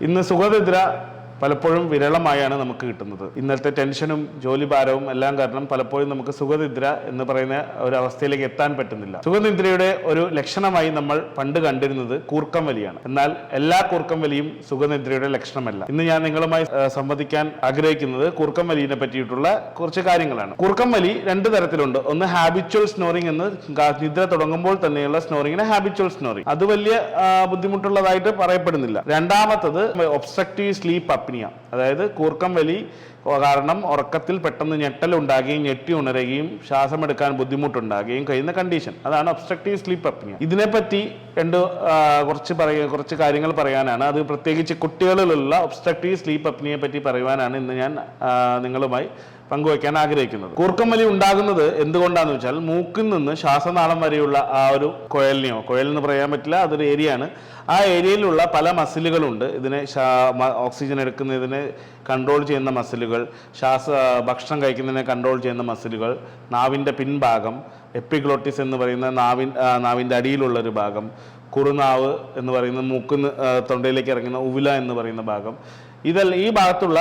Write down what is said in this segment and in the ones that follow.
ഇന്ന് സുഖനിദ്ര പലപ്പോഴും വിരളമായാണ് നമുക്ക് കിട്ടുന്നത്. ഇന്നത്തെ ടെൻഷനും ജോലി ഭാരവും എല്ലാം കാരണം പലപ്പോഴും നമുക്ക് സുഖനിദ്ര എന്ന് പറയുന്ന ഒരു അവസ്ഥയിലേക്ക് എത്താൻ പറ്റുന്നില്ല. സുഖനിദ്രയുടെ ഒരു ലക്ഷണമായി നമ്മൾ പണ്ട് കണ്ടിരുന്നത് കൂർക്കം വലിയാണ്. എന്നാൽ എല്ലാ കൂർക്കം വലിയും സുഖനിദ്രയുടെ ലക്ഷണമല്ല. ഇന്ന് ഞാൻ നിങ്ങളുമായി സംവദിക്കാൻ ആഗ്രഹിക്കുന്നത് കൂർക്കം വലിയെ പറ്റിയിട്ടുള്ള കുറച്ച് കാര്യങ്ങളാണ്. കൂർക്കം വലി രണ്ട് തരത്തിലുണ്ട്. ഒന്ന് ഹാബിച്വൽ സ്നോറിംഗ് എന്ന് നിദ്ര തുടങ്ങുമ്പോൾ തന്നെയുള്ള സ്നോറിംഗിന് ഹാബിച്വൽ സ്നോറിംഗ് അത് വലിയ ബുദ്ധിമുട്ടുള്ളതായിട്ട് പറയപ്പെടുന്നില്ല. രണ്ടാമത്തത് ഒബ്സ്ട്രക്റ്റീവ് സ്ലീപ്പ് അപ്നിയ അതായത് കൂർക്കം വലി കാരണം ഉറക്കത്തിൽ പെട്ടെന്ന് ഞെട്ടലുണ്ടാകുകയും ഞെട്ടി ഉണരുകയും ശ്വാസമെടുക്കാൻ ബുദ്ധിമുട്ടുണ്ടാകുകയും കഴിയുന്ന കണ്ടീഷൻ അതാണ് ഒബ്സ്ട്രക്റ്റീവ് സ്ലീപ്പ് അപ്നിയ ഇതിനെപ്പറ്റി രണ്ട് കുറച്ച് പറയുക കുറച്ച് കാര്യങ്ങൾ പറയാനാണ്. അത് പ്രത്യേകിച്ച് കുട്ടികളിലുള്ള ഒബ്സ്ട്രക്റ്റീവ് സ്ലീപ്പ് അപ്നിയെ പറ്റി പറയുവാനാണ് ഇന്ന് ഞാൻ നിങ്ങളുമായി പങ്കുവയ്ക്കാൻ ആഗ്രഹിക്കുന്നത്. കൂർക്കമ്മലി ഉണ്ടാകുന്നത് എന്തുകൊണ്ടാന്ന് വെച്ചാൽ മൂക്കിൽ നിന്ന് ശ്വാസനാളം വരെയുള്ള ആ ഒരു കുഴലിനെയോ കുഴൽ എന്ന് പറയാൻ പറ്റില്ല അതൊരു ഏരിയയാണ് ആ ഏരിയയിലുള്ള പല മസിലുകളുണ്ട്. ഇതിനെ ഓക്സിജൻ എടുക്കുന്നതിന് കൺട്രോൾ ചെയ്യുന്ന മസിലുകൾ ശ്വാസ ഭക്ഷണം കഴിക്കുന്നതിനെ കൺട്രോൾ ചെയ്യുന്ന മസിലുകൾ നാവിന്റെ പിൻഭാഗം എപ്പിഗ്ലോട്ടിസ് എന്ന് പറയുന്ന നാവിൻ നാവിന്റെ അടിയിലുള്ള ഒരു ഭാഗം കുറുനാവ് എന്ന് പറയുന്ന മൂക്കിന്ന് തൊണ്ടയിലേക്ക് ഇറങ്ങുന്ന ഉവില എന്ന് പറയുന്ന ഭാഗം. ഇതെല്ലാം ഈ ഭാഗത്തുള്ള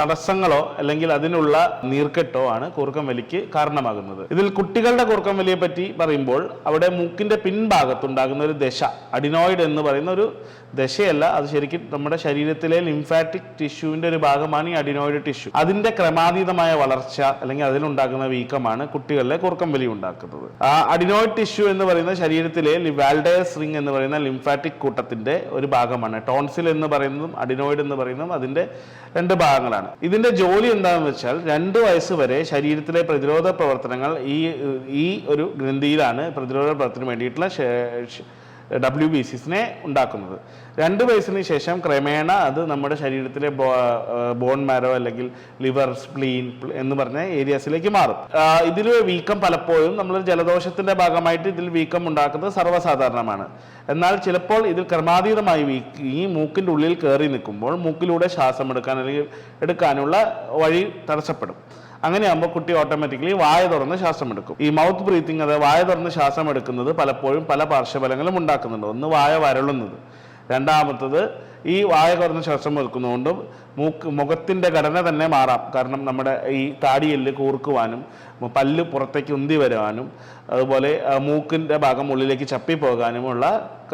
തടസ്സങ്ങളോ അല്ലെങ്കിൽ അതിനുള്ള നീർക്കെട്ടോ ആണ് കൂർക്കം വലിക്ക് കാരണമാകുന്നത്. ഇതിൽ കുട്ടികളുടെ കൂർക്കം വലിയെ പറ്റി പറയുമ്പോൾ അവിടെ മൂക്കിന്റെ പിൻഭാഗത്തുണ്ടാകുന്ന ഒരു ദശ അഡിനോയിഡ് എന്ന് പറയുന്ന ഒരു ദശയല്ല അത് ശരിക്കും നമ്മുടെ ശരീരത്തിലെ ലിംഫാറ്റിക് ടിഷ്യൂവിന്റെ ഒരു ഭാഗമാണ് ഈ അഡിനോയിഡ് ടിഷ്യു. അതിന്റെ ക്രമാതീതമായ വളർച്ച അല്ലെങ്കിൽ അതിലുണ്ടാകുന്ന വീക്കമാണ് കുട്ടികളിലെ കൂർക്കം വലി ഉണ്ടാക്കുന്നത്. ആ അഡിനോയിഡ് ടിഷ്യൂ എന്ന് പറയുന്ന ശരീരത്തിലെ വാൽഡേസ് റിംഗ് എന്ന് പറയുന്ന ലിംഫാറ്റിക് കൂട്ടത്തിന്റെ ഒരു ഭാഗമാണ്. ടോൺസിൽ എന്ന് പറയുന്നതും അഡിനോയിഡ് എന്ന് പറയുന്നതും അതിന്റെ രണ്ട് ഭാഗങ്ങളാണ്. ഇതിന്റെ ജോലി എന്താണെന്ന് വെച്ചാൽ രണ്ട് വയസ്സ് വരെ ശരീരത്തിലെ പ്രതിരോധ പ്രവർത്തനങ്ങൾ ഈ ഈ ഒരു ഗ്രന്ഥിയിലാണ് പ്രതിരോധ പ്രവർത്തനത്തിന് വേണ്ടിയിട്ടുള്ള ഡബ്ല്യു ബി സിസിനെ ഉണ്ടാക്കുന്നത്. രണ്ട് വയസ്സിന് ശേഷം ക്രമേണ അത് നമ്മുടെ ശരീരത്തിലെ ബോൺ മാരോ അല്ലെങ്കിൽ ലിവർ സ്പ്ലീൻ എന്ന് പറഞ്ഞ ഏരിയാസിലേക്ക് മാറും. ഇതിൽ വീക്കം പലപ്പോഴും നമ്മൾ ജലദോഷത്തിന്റെ ഭാഗമായിട്ട് ഇതിൽ വീക്കം ഉണ്ടാക്കുന്നത് സർവസാധാരണമാണ്. എന്നാൽ ചിലപ്പോൾ ഇതിൽ ക്രമാതീതമായി ഈ മൂക്കിന്റെ ഉള്ളിൽ കയറി നിൽക്കുമ്പോൾ മൂക്കിലൂടെ ശ്വാസം എടുക്കാൻ അല്ലെങ്കിൽ എടുക്കാനുള്ള വഴി തടസ്സപ്പെടും. അങ്ങനെയാകുമ്പോൾ കുട്ടി ഓട്ടോമാറ്റിക്കലി വായ തുറന്ന് ശ്വാസം എടുക്കും ഈ മൗത്ത് ബ്രീത്തിങ് അതായത് വായ തുറന്ന് ശ്വാസം എടുക്കുന്നത് പലപ്പോഴും പല പാർശ്വഫലങ്ങളും ഉണ്ടാക്കുന്നുണ്ട്. ഒന്ന് വായ വരളുന്നത്. രണ്ടാമത്തത് ഈ വായ തുറന്ന് ശ്വാസം എടുക്കുന്നതുകൊണ്ടും മൂക്ക് മുഖത്തിന്റെ ഘടന തന്നെ മാറാം. കാരണം നമ്മുടെ ഈ താടിയെല്ല് കൂർക്കുവാനും പല്ല് പുറത്തേക്ക് ഉന്തി വരുവാനും അതുപോലെ മൂക്കിന്റെ ഭാഗം ഉള്ളിലേക്ക് ചപ്പിപ്പോകാനുമുള്ള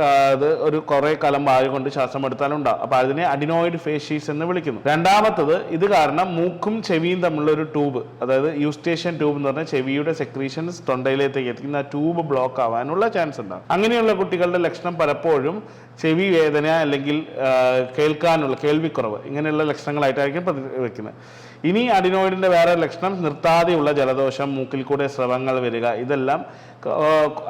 അത് ഒരു കുറേ കാലം വായ കൊണ്ട് ശ്വാസം എടുത്താലും ഉണ്ടാവും അപ്പൊ അതിനെ അഡിനോയിഡ് ഫേഷീസ് എന്ന് വിളിക്കുന്നു. രണ്ടാമത്തത് ഇത് കാരണം മൂക്കും ചെവിയും തമ്മിലുള്ള ഒരു ട്യൂബ് അതായത് യൂസ്റ്റേഷ്യൻ ട്യൂബ് എന്ന് പറഞ്ഞാൽ ചെവിയുടെ സെക്രീഷൻസ് തൊണ്ടയിലേക്ക് എത്തിക്കുന്ന ആ ട്യൂബ് ബ്ലോക്ക് ആവാനുള്ള ചാൻസ് ഉണ്ടാകും അങ്ങനെയുള്ള കുട്ടികളുടെ ലക്ഷണം പലപ്പോഴും ചെവി വേദന അല്ലെങ്കിൽ കേൾക്കാനുള്ള കേൾവിക്കുറവ് ഇങ്ങനെയുള്ള ലക്ഷണങ്ങളായിട്ടായിരിക്കും വെക്കുന്നത്. ഇനി അഡിനോയിഡിന്റെ വേറെ ലക്ഷണം നിർത്താതെയുള്ള ജലദോഷം മൂക്കിൽ കൂടെ സ്രവങ്ങൾ വരിക ഇതെല്ലാം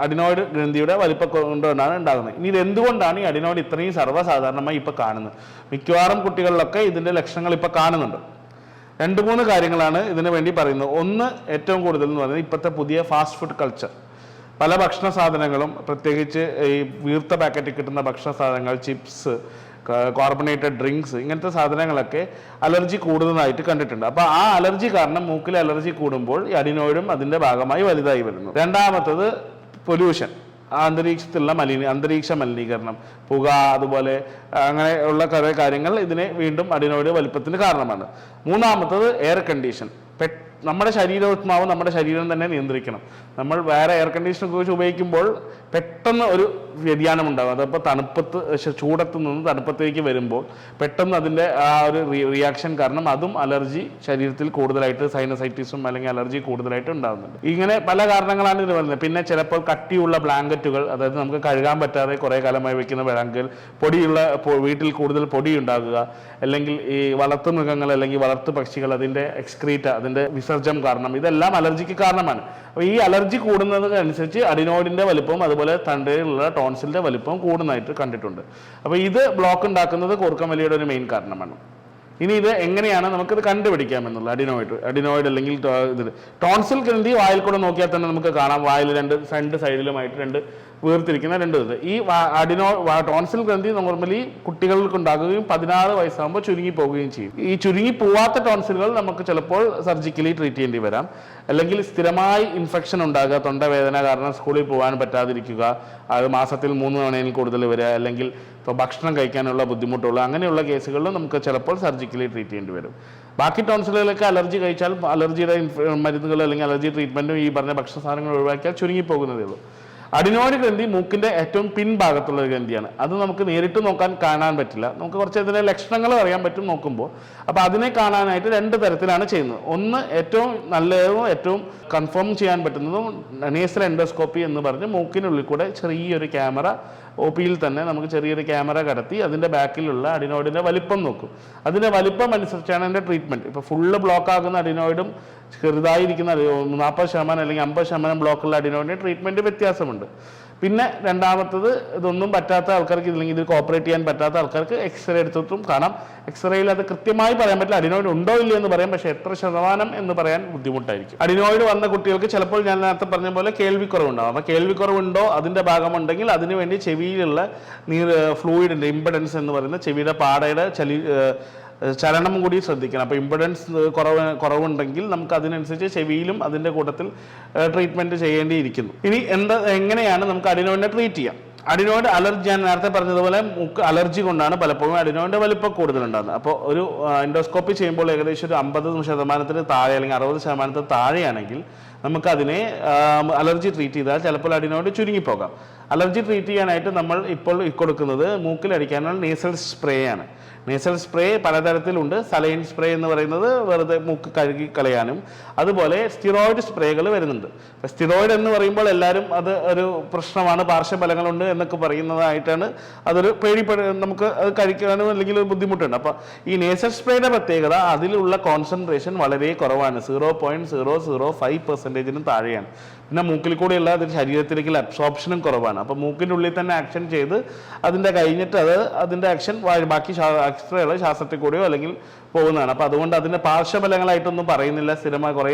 അഡിനോയിഡ് ഗ്രന്ഥിയുടെ വലിപ്പം കൊണ്ടാണ് ഉണ്ടാകുന്നത്. ഇനി ഇത് എന്തുകൊണ്ടാണ് ഈ അഡിനോയിഡ് ഇത്രയും സർവസാധാരണമായി ഇപ്പോൾ കാണുന്നത്? മിക്കവാറും കുട്ടികളിലൊക്കെ ഇതിന്റെ ലക്ഷണങ്ങൾ ഇപ്പോൾ കാണുന്നുണ്ട്. രണ്ട് മൂന്ന് കാര്യങ്ങളാണ് ഇതിനു വേണ്ടി പറയുന്നത്. ഒന്ന് ഏറ്റവും കൂടുതൽ എന്ന് പറയുന്നത് ഇപ്പോഴത്തെ പുതിയ ഫാസ്റ്റ് ഫുഡ് കൾച്ചർ പല ഭക്ഷണ സാധനങ്ങളും പ്രത്യേകിച്ച് ഈ വീർത്ത പാക്കറ്റിൽ കിട്ടുന്ന ഭക്ഷണ സാധനങ്ങൾ ചിപ്സ് കാർബണേറ്റഡ് ഡ്രിങ്ക്സ് ഇങ്ങനത്തെ സാധനങ്ങളൊക്കെ അലർജി കൂടുന്നതായിട്ട് കണ്ടിട്ടുണ്ട്. അപ്പോൾ ആ അലർജി കാരണം മൂക്കിലെ അലർജി കൂടുമ്പോൾ ഈ അഡിനോയിഡും അതിന്റെ ഭാഗമായി വലുതായി വരുന്നു. രണ്ടാമത്തത് പൊല്യൂഷൻ. അന്തരീക്ഷത്തിലുള്ള മലിന അന്തരീക്ഷ മലിനീകരണം പുക അതുപോലെ അങ്ങനെയുള്ള കുറേ കാര്യങ്ങൾ ഇതിനെ വീണ്ടും അഡിനോയിഡ് വലിപ്പത്തിന് കാരണമാണ്. മൂന്നാമത്തത് എയർ കണ്ടീഷൻ പെ നമ്മുടെ ശരീരോത്മാവ് നമ്മുടെ ശരീരം തന്നെ നിയന്ത്രിക്കണം. നമ്മൾ വേറെ എയർ കണ്ടീഷണർ ഉപയോഗിച്ച് ഉപയോഗിക്കുമ്പോൾ പെട്ടെന്ന് ഒരു വ്യതിയാനം ഉണ്ടാകും. അതപ്പോൾ തണുപ്പത്ത് ചൂടത്ത് നിന്ന് തണുപ്പത്തേക്ക് വരുമ്പോൾ പെട്ടെന്ന് അതിന്റെ ആ ഒരു റിയാക്ഷൻ കാരണം അതും അലർജി ശരീരത്തിൽ കൂടുതലായിട്ട് സൈനസൈറ്റിസും അല്ലെങ്കിൽ അലർജി കൂടുതലായിട്ട് ഉണ്ടാകുന്നുണ്ട് ഇങ്ങനെ പല കാരണങ്ങളാണ് ഇത് വരുന്നത്. പിന്നെ ചിലപ്പോൾ കട്ടിയുള്ള ബ്ലാങ്കറ്റുകൾ അതായത് നമുക്ക് കഴുകാൻ പറ്റാതെ കുറേ കാലമായി വെക്കുന്ന ബ്ലാങ്കൽ പൊടിയുള്ള വീട്ടിൽ കൂടുതൽ പൊടി ഉണ്ടാകുക അല്ലെങ്കിൽ ഈ വളർത്തു മൃഗങ്ങൾ അല്ലെങ്കിൽ വളർത്തു പക്ഷികൾ അതിന്റെ എക്സ്ക്രീറ്റ അതിന്റെ വിസർജം കാരണം. ഇതെല്ലാം അലർജിക്ക് കാരണമാണ്. അപ്പോൾ ഈ അലർജി കൂടുന്നതനുസരിച്ച് അഡിനോയിഡിന്റെ വലിപ്പം അതുപോലെ തണ്ടയിലുള്ള ടോൺസിലിന്റെ വലിപ്പം കൂടുന്നതായിട്ട് കണ്ടിട്ടുണ്ട്. അപ്പോൾ ഇത് ബ്ലോക്ക് ഉണ്ടാക്കുന്നത് കൂർക്കമലിയുടെ ഒരു മെയിൻ കാരണമാണ്. ഇനി ഇത് എങ്ങനെയാണ് നമുക്കിത് കണ്ടുപിടിക്കാമെന്നുള്ളത് അഡിനോയിഡ് അഡിനോയിഡ് അല്ലെങ്കിൽ ഇത് ടോൺസിൽ ഗ്രന്ഥി വായിൽ കൂടെ നോക്കിയാൽ തന്നെ നമുക്ക് കാണാം. വായിൽ രണ്ട് രണ്ട് സൈഡിലുമായിട്ട് രണ്ട് വേർതിരിക്കുന്ന രണ്ട് ഇത്. ഈ അഡിനോ ടോൺസിൽ ഗ്രന്ഥി നോർമലി കുട്ടികൾക്ക് ഉണ്ടാകുകയും പതിനാറ് വയസ്സാകുമ്പോൾ ചുരുങ്ങി പോവുകയും ചെയ്യും. ഈ ചുരുങ്ങി പോവാത്ത ടോൺസിലുകൾ നമുക്ക് ചിലപ്പോൾ സർജിക്കലി ട്രീറ്റ് ചെയ്യേണ്ടി വരാം. അല്ലെങ്കിൽ സ്ഥിരമായി ഇൻഫെക്ഷൻ ഉണ്ടാകുക തൊണ്ടവേദന കാരണം സ്കൂളിൽ പോകാൻ പറ്റാതിരിക്കുക അത് മാസത്തിൽ മൂന്ന് തവണയിൽ കൂടുതൽ വരിക അല്ലെങ്കിൽ ഇപ്പോൾ ഭക്ഷണം കഴിക്കാനുള്ള ബുദ്ധിമുട്ടുള്ള അങ്ങനെയുള്ള കേസുകളിൽ നമുക്ക് ചിലപ്പോൾ സർജിക്കലി ട്രീറ്റ് ചെയ്യേണ്ടി വരും. ബാക്കി ടോൺസിലുകളൊക്കെ അലർജി കഴിച്ചാൽ അലർജിയുടെ മരുന്നുകൾ അല്ലെങ്കിൽ അലർജി ട്രീറ്റ്മെന്റും ഈ പറഞ്ഞ ഭക്ഷണ സാധനങ്ങൾ ഒഴിവാക്കിയാൽ ചുരുങ്ങി പോകുന്നതേ ഉള്ളൂ. അഡിനോയിഡ് ഗ്രന്ഥി മൂക്കിന്റെ ഏറ്റവും പിൻഭാഗത്തുള്ള ഒരു ഗ്രന്ഥിയാണ്. അത് നമുക്ക് നേരിട്ട് നോക്കാൻ കാണാൻ പറ്റില്ല. നമുക്ക് കുറച്ച് ഇതിന്റെ ലക്ഷണങ്ങൾ അറിയാൻ പറ്റും നോക്കുമ്പോൾ അപ്പോൾ അതിനെ കാണാനായിട്ട് രണ്ട് തരത്തിലാണ് ചെയ്യുന്നത്. ഒന്ന് ഏറ്റവും നല്ലതും ഏറ്റവും കൺഫേം ചെയ്യാൻ പറ്റുന്നതും നേസൽ എൻഡോസ്കോപ്പി എന്ന് പറഞ്ഞ് മൂക്കിനുള്ളിൽ കൂടെ ചെറിയൊരു ക്യാമറ ഒ പിയിൽ തന്നെ നമുക്ക് ചെറിയൊരു ക്യാമറ കടത്തി അതിന്റെ ബാക്കിലുള്ള അഡിനോയിഡിന്റെ വലിപ്പം നോക്കും. അതിന്റെ വലിപ്പം അനുസരിച്ചാണ് അതിന്റെ ട്രീറ്റ്മെന്റ് ഇപ്പോൾ ഫുള്ള് ബ്ലോക്ക് ആകുന്ന അഡിനോയിഡും ചെറുതായിരിക്കുന്ന നാൽപ്പത് ശതമാനം അല്ലെങ്കിൽ അമ്പത് ശതമാനം ബ്ലോക്കുള്ള അഡിനോയിഡിന്റെ ട്രീറ്റ്മെന്റ് വ്യത്യാസമുണ്ട്. പിന്നെ രണ്ടാമത്തത് ഇതൊന്നും പറ്റാത്ത ആൾക്കാർക്ക് ഇല്ലെങ്കിൽ ഇതിൽ കോപ്പറേറ്റ് ചെയ്യാൻ പറ്റാത്ത ആൾക്കാർക്ക് എക്സ്റേ എടുത്തിട്ടും കാണാം. എക്സ്റേയിൽ അത് കൃത്യമായി പറയാൻ പറ്റില്ല. അഡിനോയിഡ് ഉണ്ടോ ഇല്ലയോ എന്ന് പറയാം. പക്ഷേ എത്ര ശതമാനം എന്ന് പറയാൻ ബുദ്ധിമുട്ടായിരിക്കും. അഡിനോയിഡ് വന്ന കുട്ടികൾക്ക് ചിലപ്പോൾ ഞാൻ നേരത്തെ പറഞ്ഞ പോലെ കേൾവിക്കുറവുണ്ടാവും. അപ്പോൾ കേൾവിക്കുറവുണ്ടോ അതിന്റെ ഭാഗമുണ്ടെങ്കിൽ അതിനുവേണ്ടി ചെവിയിലുള്ള നീർ ഫ്ലൂയിഡിന്റെ ഇമ്പഡൻസ് എന്ന് പറയുന്ന ചെവിയുടെ പാടയുടെ ചലി ചലനം കൂടി ശ്രദ്ധിക്കണം. അപ്പോൾ ഇമ്പിഡൻസ് കുറവ് കുറവുണ്ടെങ്കിൽ നമുക്ക് അതിനനുസരിച്ച് ചെവിയിലും അതിന്റെ കൂട്ടത്തിൽ ട്രീറ്റ്മെന്റ് ചെയ്യേണ്ടിയിരിക്കുന്നു. ഇനി എന്താ എങ്ങനെയാണ് നമുക്ക് അഡിനോയിഡിനെ ട്രീറ്റ് ചെയ്യാം? അഡിനോയിഡ് അലർജി ഞാൻ നേരത്തെ പറഞ്ഞതുപോലെ മൂക്ക് അലർജി കൊണ്ടാണ് പലപ്പോഴും അഡിനോയിന്റെ വലിപ്പം കൂടുതലുണ്ടാകുന്നത്. അപ്പോൾ ഒരു എൻഡോസ്കോപ്പി ചെയ്യുമ്പോൾ ഏകദേശം ഒരു അമ്പത് ശതമാനത്തിന് താഴെ അല്ലെങ്കിൽ അറുപത് ശതമാനത്തിന് താഴെയാണെങ്കിൽ നമുക്കതിനെ അലർജി ട്രീറ്റ് ചെയ്താൽ ചിലപ്പോൾ അടിനോട് ചുരുങ്ങിപ്പോകാം. അലർജി ട്രീറ്റ് ചെയ്യാനായിട്ട് നമ്മൾ ഇപ്പോൾ കൊടുക്കുന്നത് മൂക്കിലടിക്കാനുള്ള നേസൽ സ്പ്രേ ആണ്. നേസൽ സ്പ്രേ പലതരത്തിലുണ്ട്. സലൈൻ സ്പ്രേ എന്ന് പറയുന്നത് വെറുതെ മൂക്ക് കഴുകി കളയാനും അതുപോലെ സ്റ്റിറോയിഡ് സ്പ്രേകൾ വരുന്നുണ്ട്. സ്റ്റിറോയിഡ് എന്ന് പറയുമ്പോൾ എല്ലാവരും അത് ഒരു പ്രശ്നമാണ്. പാർശ്വഫലങ്ങളുണ്ട് എന്നൊക്കെ പറയുന്നതായിട്ടാണ് അതൊരു പേടിപ്പെട നമുക്ക് അത് കഴിക്കാനും അല്ലെങ്കിൽ ബുദ്ധിമുട്ടുണ്ട്. അപ്പോൾ ഈ നേസൽ സ്പ്രേയുടെ പ്രത്യേകത അതിലുള്ള കോൺസെൻട്രേഷൻ വളരെ കുറവാണ്. Zero point zero zero five പെർസെന്റേജിനും താഴെയാണ്. പിന്നെ മൂക്കിൽ കൂടെയുള്ള അതിന്റെ ശരീരത്തിലേക്കുള്ള അബ്സോർപ്ഷനും കുറവാണ്. അപ്പോൾ മൂക്കിന്റെ ഉള്ളിൽ തന്നെ ആക്ഷൻ ചെയ്ത് അതിന്റെ കഴിഞ്ഞിട്ട് അത് അതിന്റെ ആക്ഷൻ ബാക്കി എക്സ്ട്രകൾ ശ്വാസത്തിൽ കൂടെയോ അല്ലെങ്കിൽ പോകുന്നതാണ്. അപ്പോൾ അതുകൊണ്ട് അതിന്റെ പാർശ്വഫലങ്ങളായിട്ടൊന്നും പറയുന്നില്ല. സ്ഥിരമായി കുറേ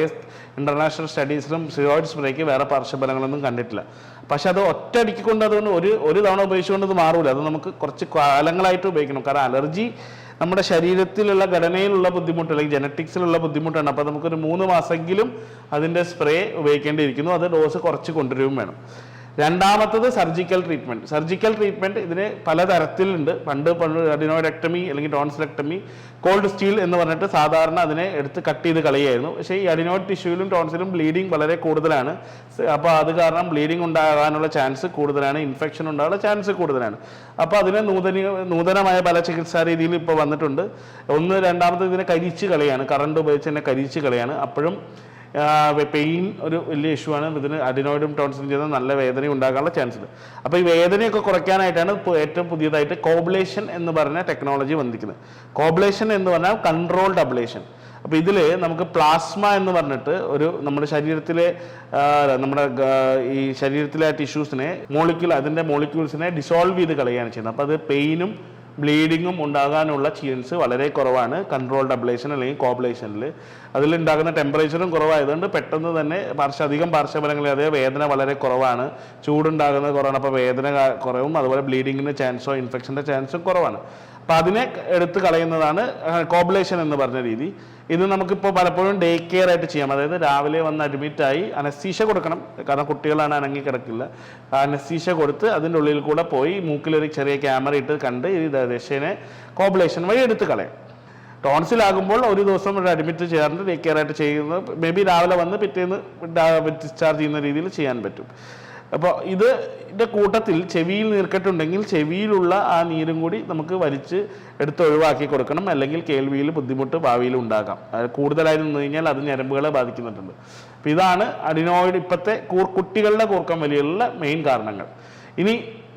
ഇന്റർനാഷണൽ സ്റ്റഡീസിലും സിറോയിഡ് സ്പ്രേക്ക് വേറെ പാർശ്വഫലങ്ങളൊന്നും കണ്ടിട്ടില്ല. പക്ഷെ അത് ഒറ്റയടിക്കൊണ്ട് അതുകൊണ്ട് ഒരു ഒരു തവണ ഉപയോഗിച്ചുകൊണ്ട് അത് മാറില്ല അത് നമുക്ക് കുറച്ച് കാലങ്ങളായിട്ട് ഉപയോഗിക്കണം. കാരണം അലർജി നമ്മുടെ ശരീരത്തിലുള്ള ഘടനയിലുള്ള ബുദ്ധിമുട്ട് അല്ലെങ്കിൽ ജനറ്റിക്സിലുള്ള ബുദ്ധിമുട്ടാണ്. അപ്പോൾ നമുക്കൊരു മൂന്ന് മാസമെങ്കിലും അതിന്റെ സ്പ്രേ ഉപയോഗിക്കേണ്ടിയിരിക്കുന്നു. അത് ഡോസ് കുറച്ച് കൊണ്ടുവരികയും വേണം. രണ്ടാമത്തത് സർജിക്കൽ ട്രീറ്റ്മെന്റ് സർജിക്കൽ ട്രീറ്റ്മെന്റ് ഇതിന് പലതരത്തിലുണ്ട്. പണ്ട് അഡിനോയിഡക്ടമി അല്ലെങ്കിൽ ടോൺസിലക്ടമി കോൾഡ് സ്റ്റീൽ എന്ന് പറഞ്ഞിട്ട് സാധാരണ അതിനെ എടുത്ത് കട്ട് ചെയ്ത് കളിയായിരുന്നു പക്ഷേ ഈ അഡിനോയിഡ് ടിഷ്യൂവിലും ടോൺസിലും ബ്ലീഡിങ് വളരെ കൂടുതലാണ്. അപ്പോൾ അത് കാരണം ബ്ലീഡിങ് ഉണ്ടാകാനുള്ള ചാൻസ് കൂടുതലാണ്. ഇൻഫെക്ഷൻ ഉണ്ടാകാനുള്ള ചാൻസ് കൂടുതലാണ്. അപ്പോൾ അതിന് നൂതന നൂതനമായ പല ചികിത്സാ രീതിയിൽ ഇപ്പോൾ വന്നിട്ടുണ്ട്. ഒന്ന് രണ്ടാമത് ഇതിനെ കരിച്ച് കളയാണ്. കറണ്ട് ഉപയോഗിച്ച് തന്നെ കരിച്ച് കളയാണ്. അപ്പോഴും പെയിൻ ഒരു വലിയ ഇഷ്യൂ ആണ്. ഇതിന് അഡിനോയിഡും ടോൺസിലും ചെയ്താൽ നല്ല വേദന ഉണ്ടാകാനുള്ള ചാൻസ് ഉണ്ട്. അപ്പോൾ ഈ വേദനയൊക്കെ കുറയ്ക്കാനായിട്ടാണ് ഏറ്റവും പുതിയതായിട്ട് കോബ്ലേഷൻ എന്ന് പറഞ്ഞ ടെക്നോളജി വന്നിരിക്കുന്നത്. കോബ്ലേഷൻ എന്ന് പറഞ്ഞാൽ കൺട്രോൾഡ് അബ്ലേഷൻ അപ്പോൾ ഇതിൽ നമുക്ക് പ്ലാസ്മ എന്ന് പറഞ്ഞിട്ട് ഒരു നമ്മുടെ ശരീരത്തിലെ നമ്മുടെ ഈ ശരീരത്തിലെ ടിഷ്യൂസിനെ മോളിക്യൂൾ അതിന്റെ മോളിക്യൂൾസിനെ ഡിസോൾവ് ചെയ്ത് കളയുകയാണ് ചെയ്യുന്നത്. അപ്പോൾ അത് പെയിനും ബ്ലീഡിങ്ങും ഉണ്ടാകാനുള്ള ചീൻസ് വളരെ കുറവാണ്. കൺട്രോൾഡ് അബ്ലേഷൻ അല്ലെങ്കിൽ കോബ്ലേഷനിൽ അതിലുണ്ടാകുന്ന ടെമ്പറേച്ചറും കുറവായതുകൊണ്ട് പെട്ടെന്ന് തന്നെ പാർശ്വ അധികം പാർശ്വഫലങ്ങളിൽ അതേ വേദന വളരെ കുറവാണ്. ചൂടുണ്ടാകുന്നത് കുറവാണ്. അപ്പോൾ വേദന കുറവും. അതുപോലെ ബ്ലീഡിങ്ങിന് ചാൻസോ ഇൻഫെക്ഷന്റെ ചാൻസും കുറവാണ്. അപ്പോൾ അതിനെ എടുത്ത് കളയുന്നതാണ് കോബുലേഷൻ എന്ന് പറഞ്ഞ രീതി. ഇത് നമുക്കിപ്പോൾ പലപ്പോഴും ഡേ കെയർ ആയിട്ട് ചെയ്യാം. അതായത് രാവിലെ വന്ന് അഡ്മിറ്റായി അനസ്തീഷ കൊടുക്കണം. കാരണം കുട്ടികളാണ് അനങ്ങി കിടക്കില്ല അനസ്തീഷ കൊടുത്ത് അതിന്റെ ഉള്ളിൽ കൂടെ പോയി മൂക്കിലൊരു ചെറിയ ക്യാമറ ഇട്ട് കണ്ട് ഈ ദശനെ കോബിലേഷൻ വഴി എടുത്ത് കളയാം. ടോൺസിലാകുമ്പോൾ ഒരു ദിവസം ഇവിടെ അഡ്മിറ്റ് ചെയ്യാറുണ്ട് ഡേ കെയർ ആയിട്ട് ചെയ്യുന്നത്. മേ ബി രാവിലെ വന്ന് പിറ്റേന്ന് ഡിസ്ചാർജ് ചെയ്യുന്ന രീതിയിൽ ചെയ്യാൻ പറ്റും. അപ്പോൾ ഇത് ഇതിന്റെ കൂട്ടത്തിൽ ചെവിയിൽ നീർക്കെട്ടുണ്ടെങ്കിൽ ചെവിയിലുള്ള ആ നീരും കൂടി നമുക്ക് വലിച്ച് എടുത്ത് ഒഴിവാക്കി കൊടുക്കണം. അല്ലെങ്കിൽ കേൾവിയിൽ ബുദ്ധിമുട്ട് ഭാവിയിൽ ഉണ്ടാകാം. കൂടുതലായി നിന്ന് കഴിഞ്ഞാൽ അത് ഞരമ്പുകളെ ബാധിക്കുന്നുണ്ട്. അപ്പോൾ ഇതാണ് അഡിനോയിഡ് ഇപ്പോഴത്തെ കൂർ കുട്ടികളുടെ കൂർക്കം വലിയുള്ള മെയിൻ കാരണങ്ങൾ. ഇനി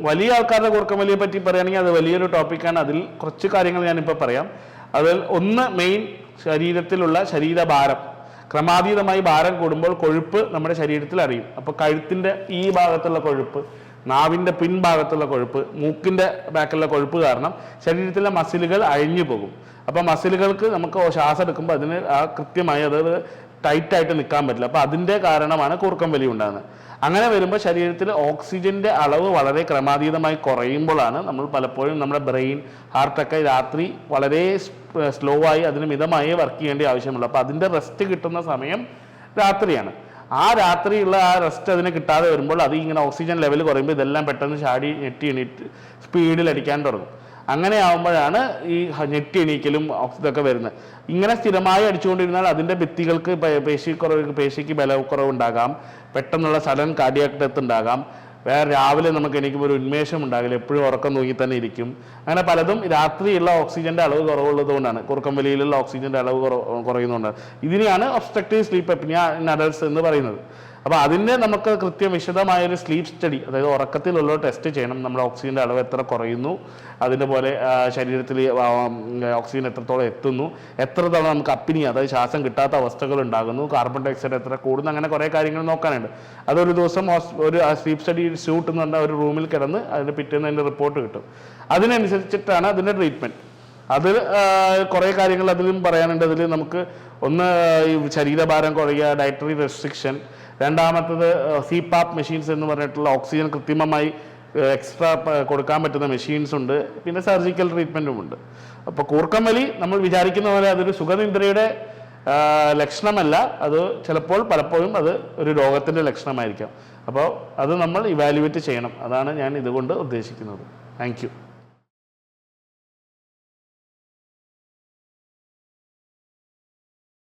വലിയ ആൾക്കാരുടെ കൂർക്കം വലിയെ പറ്റി പറയുകയാണെങ്കിൽ അത് വലിയൊരു ടോപ്പിക്കാണ് അതിൽ കുറച്ച് കാര്യങ്ങൾ ഞാനിപ്പോൾ പറയാം. അതിൽ ഒന്ന് മെയിൻ ശരീരത്തിലുള്ള ശരീരഭാരം. ക്രമാതീതമായി ഭാരം കൂടുമ്പോൾ കൊഴുപ്പ് നമ്മുടെ ശരീരത്തിൽ അറിയും. അപ്പോൾ കഴുത്തിന്റെ ഈ ഭാഗത്തുള്ള കൊഴുപ്പ് നാവിന്റെ പിൻഭാഗത്തുള്ള കൊഴുപ്പ് മൂക്കിന്റെ ബാക്കിലുള്ള കൊഴുപ്പ് കാരണം ശരീരത്തിലെ മസിലുകൾ അഴിഞ്ഞു പോകും. അപ്പോൾ മസിലുകൾക്ക് നമുക്ക് ശ്വാസം എടുക്കുമ്പോൾ അതിന് ആ കൃത്യമായി അതായത് ടൈറ്റ് ആയിട്ട് നിൽക്കാൻ പറ്റില്ല. അപ്പോൾ അതിന്റെ കാരണമാണ് കൂർക്കം വലി ഉണ്ടാകുന്നത് അങ്ങനെ വരുമ്പോൾ ശരീരത്തിൽ ഓക്സിജന്റെ അളവ് വളരെ ക്രമാതീതമായി കുറയുമ്പോഴാണ് നമ്മൾ പലപ്പോഴും നമ്മുടെ ബ്രെയിൻ ഹാർട്ടൊക്കെ രാത്രി വളരെ സ്ലോ ആയി അതിന് മിതമായി വർക്ക് ചെയ്യേണ്ട ആവശ്യമുള്ളൂ അപ്പോൾ അതിന്റെ റെസ്റ്റ് കിട്ടുന്ന സമയം രാത്രിയാണ്. ആ രാത്രിയുള്ള ആ റെസ്റ്റ് അതിന് കിട്ടാതെ വരുമ്പോൾ അത് ഇങ്ങനെ ഓക്സിജൻ ലെവൽ കുറയുമ്പോൾ ഇതെല്ലാം പെട്ടെന്ന് ചാടി ഞെട്ടി എണീറ്റ് സ്പീഡിൽ അടിക്കാൻ തുടങ്ങും. അങ്ങനെ ആവുമ്പോഴാണ് ഈ ഞെട്ടി എണീക്കലും ഇതൊക്കെ വരുന്നത്. ഇങ്ങനെ സ്ഥിരമായി അടിച്ചുകൊണ്ടിരുന്നാൽ അതിന്റെ ഭിത്തികൾക്ക് പേശിക്കുറവ് പേശിക്ക് ബലക്കുറവുണ്ടാകാം. പെട്ടെന്നുള്ള സഡൻ കാർഡിയാക് ഡെത്ത് ഉണ്ടാകാം. വേറെ രാവിലെ നമുക്ക് എനിക്കുമ്പോൾ ഒരു ഉന്മേഷം ഉണ്ടാകില്ല. എപ്പോഴും ഉറക്കം നോക്കി തന്നെ ഇരിക്കും. അങ്ങനെ പലതും രാത്രിയുള്ള ഓക്സിജന്റെ അളവ് കുറവുള്ളത് കൊണ്ടാണ്. കുറുക്കം വലിയിലുള്ള ഓക്സിജന്റെ അളവ് കുറ- കുറയുന്നതുകൊണ്ടാണ് ഇതിനെയാണ് obstructive sleep apnea in adults എന്ന് പറയുന്നത്. അപ്പോൾ അതിനെ നമുക്ക് കൃത്യം വിശദമായ ഒരു സ്ലീപ്പ് സ്റ്റഡി അതായത് ഉറക്കത്തിലുള്ള ടെസ്റ്റ് ചെയ്യണം. നമ്മുടെ ഓക്സിജന്റെ അളവ് എത്ര കുറയുന്നു? അതിന്റെ പോലെ ശരീരത്തിൽ ഓക്സിജൻ എത്രത്തോളം എത്തുന്നു? എത്ര തവണ നമുക്ക് അപ്പിനി അതായത് ശ്വാസം കിട്ടാത്ത അവസ്ഥകൾ ഉണ്ടാകുന്നു? കാർബൺ ഡൈ ഓക്സൈഡ് എത്ര കൂടുന്നു? അങ്ങനെ കുറേ കാര്യങ്ങൾ നോക്കാനുണ്ട്. അതൊരു ദിവസം ഒരു സ്ലീപ്പ് സ്റ്റഡി ഷൂട്ട് എന്ന് പറഞ്ഞാൽ ഒരു റൂമിൽ കിടന്ന് അതിന്റെ പിറ്റേന്ന് അതിന്റെ റിപ്പോർട്ട് കിട്ടും. അതിനനുസരിച്ചിട്ടാണ് അതിന്റെ ട്രീറ്റ്മെന്റ് അതിൽ കുറേ കാര്യങ്ങൾ അതിലും പറയാനുണ്ട്. അതിൽ നമുക്ക് ഒന്ന് ഈ ശരീരഭാരം കുറയുക ഡയറ്ററി റെസ്ട്രിക്ഷൻ രണ്ടാമത്തത് സി പാപ്പ് മെഷീൻസ് എന്ന് പറഞ്ഞിട്ടുള്ള ഓക്സിജൻ കൃത്രിമമായി എക്സ്ട്രാ കൊടുക്കാൻ പറ്റുന്ന മെഷീൻസ് ഉണ്ട്. പിന്നെ സർജിക്കൽ ട്രീറ്റ്മെന്റും ഉണ്ട്. അപ്പോൾ കൂർക്കമ്മലി നമ്മൾ വിചാരിക്കുന്ന പോലെ അതൊരു സുഖനിദ്രയുടെ ലക്ഷണമല്ല. അത് ചിലപ്പോൾ പലപ്പോഴും അത് ഒരു രോഗത്തിന്റെ ലക്ഷണമായിരിക്കാം. അപ്പോൾ അത് നമ്മൾ ഇവാലുവേറ്റ് ചെയ്യണം. അതാണ് ഞാൻ ഇതുകൊണ്ട് ഉദ്ദേശിക്കുന്നത്. താങ്ക്